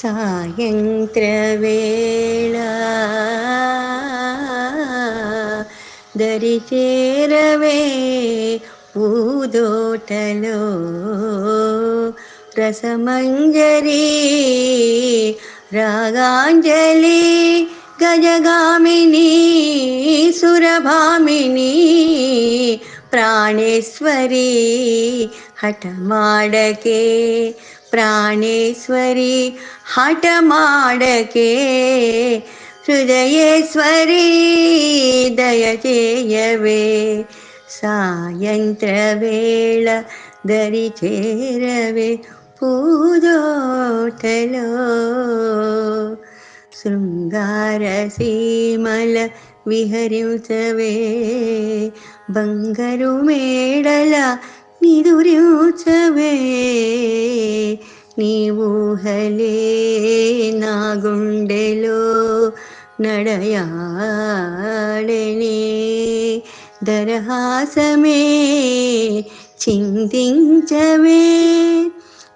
సాయంత్రవేళ దరిచేరవే పూదోటలో రసమంజరి రాగాంజలి గజగామిని సురభామిని ప్రాణేశ్వరి హఠమాడకే प्राणेश्वरि हटमाडके हृदयेश्वरी दयचेयवे सायन्त्रवेळ दरिचेरवे पूजोटलो शृङ्गारसीमल विहरि चवे बङ्गरु నిదురించవే నీ ఊహలే నా గుండెలో నడయాడనే. దరహాసమే చిందించవే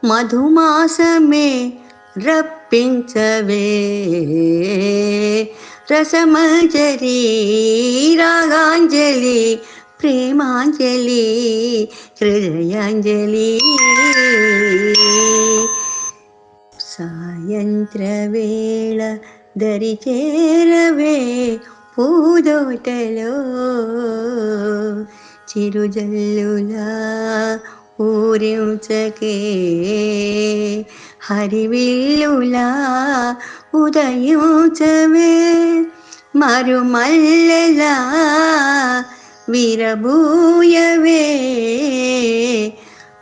మధుమాసమే రప్పించవే. రసమజరీ రాగాంజలి ప్రేమాంజలి హృదయాంజలి సాయంత్ర వేళ దరి చేరవే పూదోటలో చిరుజల్లులా ఊరించకే హరివిల్లులా ఉదయించవే మరుమల్లెలా విరబూయవే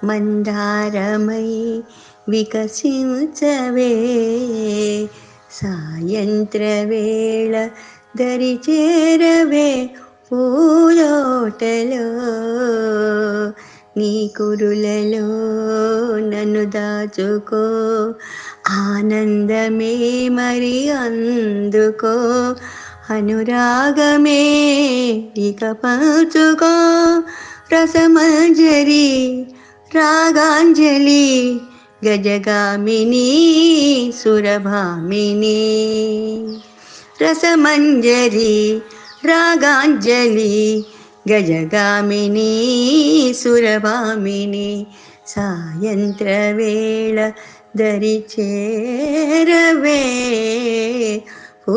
మందారమై వికసించవే. సాయంత్ర వేళ దరి చేరవే పూలోటలో. నీ కురులలో నన్ను దాచుకో. ఆనందమే మరి అందుకో. అనురాగమే ఇక పంచుకో రసమంజరి రాగాంజలి గజగామిని సురభామిని. రసమంజరి రాగాంజలి గజగామిని సురభామిని. సాయంత్ర వేళ ఓ